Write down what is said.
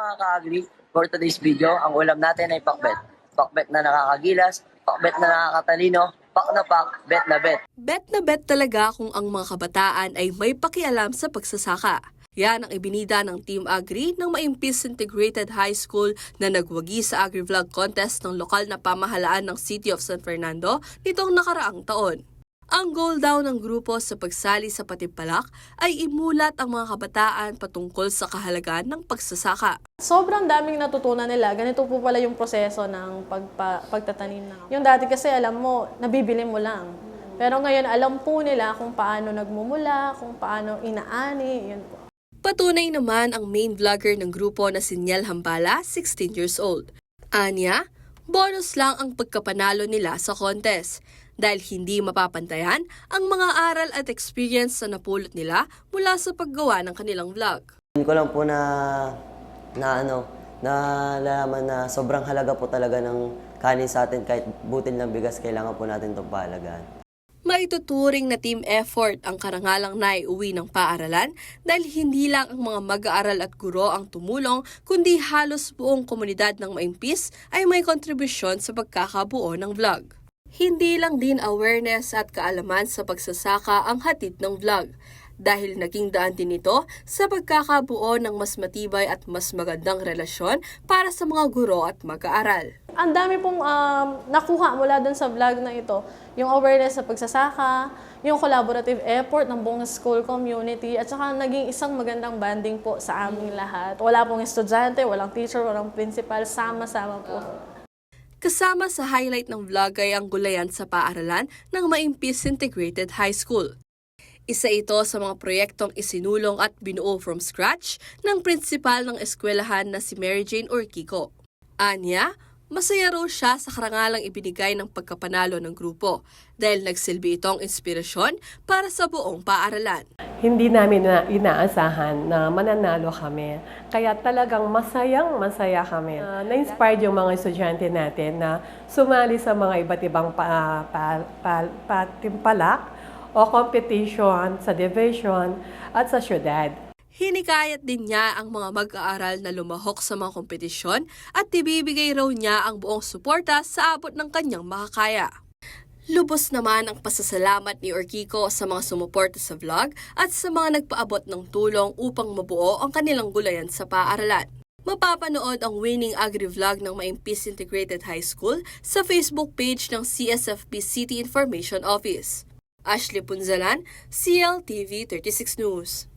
mga ka-agri, for today's video, ang ulam natin ay pakbet. Pakbet na nakakagilas, pakbet na nakakatalino, pak na pak, bet na bet. Bet na bet talaga kung ang mga kabataan ay may pakialam sa pagsasaka. Yan ang ibinida ng Team Agri ng Maimpis Integrated High School na nagwagi sa AgriVlog Contest ng lokal na pamahalaan ng City of San Fernando nitong nakaraang taon. Ang goal daw ng grupo sa pagsali sa Patimpalak ay imulat ang mga kabataan patungkol sa kahalagaan ng pagsasaka. Sobrang daming natutunan nila. Ganito po pala yung proseso ng pagpa, pagtatanim na. Yung dati kasi alam mo, nabibili mo lang. Pero ngayon alam po nila kung paano nagmumula, kung paano inaani, yun po. Patunay naman ang main vlogger ng grupo na si Niel Hambala, 16 years old. Anya, bonus lang ang pagkapanalo nila sa contest dahil hindi mapapantayan ang mga aral at experience na napulot nila mula sa paggawa ng kanilang vlog. Yun ko lang po na, na ano, na nalaman na sobrang halaga po talaga ng kanin sa atin kahit butil ng bigas, kailangan po natin itong pahalagaan. Maituturing na team effort ang karangalang naiuwi ng paaralan dahil hindi lang ang mga mag-aaral at guro ang tumulong kundi halos buong komunidad ng Maimpis ay may kontribusyon sa pagkakabuo ng vlog. Hindi lang din awareness at kaalaman sa pagsasaka ang hatid ng vlog dahil naging daan din ito sa pagkakabuo ng mas matibay at mas magandang relasyon para sa mga guro at mag-aaral. Ang dami pong um, nakuha mula dun sa vlog na ito. Yung awareness sa pagsasaka, yung collaborative effort ng buong school community, at saka naging isang magandang banding po sa aming lahat. Wala pong estudyante, walang teacher, walang principal, sama-sama po. Kasama sa highlight ng vlog ay ang gulayan sa paaralan ng Maimpis Integrated High School. Isa ito sa mga proyektong isinulong at binuo from scratch ng prinsipal ng eskwelahan na si Mary Jane Orquico. Anya, masaya raw siya sa karangalang ibinigay ng pagkapanalo ng grupo dahil nagsilbi itong inspirasyon para sa buong paaralan. hindi namin na inaasahan na mananalo kami. Kaya talagang masayang masaya kami. Uh, na-inspired yung mga estudyante natin na sumali sa mga iba't ibang pa, pa, pa, patimpalak o competition sa division at sa syudad. Hinikayat din niya ang mga mag-aaral na lumahok sa mga kompetisyon at ibibigay raw niya ang buong suporta sa abot ng kanyang makakaya. Lubos naman ang pasasalamat ni Orkiko sa mga sumuporta sa vlog at sa mga nagpaabot ng tulong upang mabuo ang kanilang gulayan sa paaralan. Mapapanood ang winning agri-vlog ng Maimpis Integrated High School sa Facebook page ng CSFP City Information Office. Ashley Punzalan, CLTV 36 News.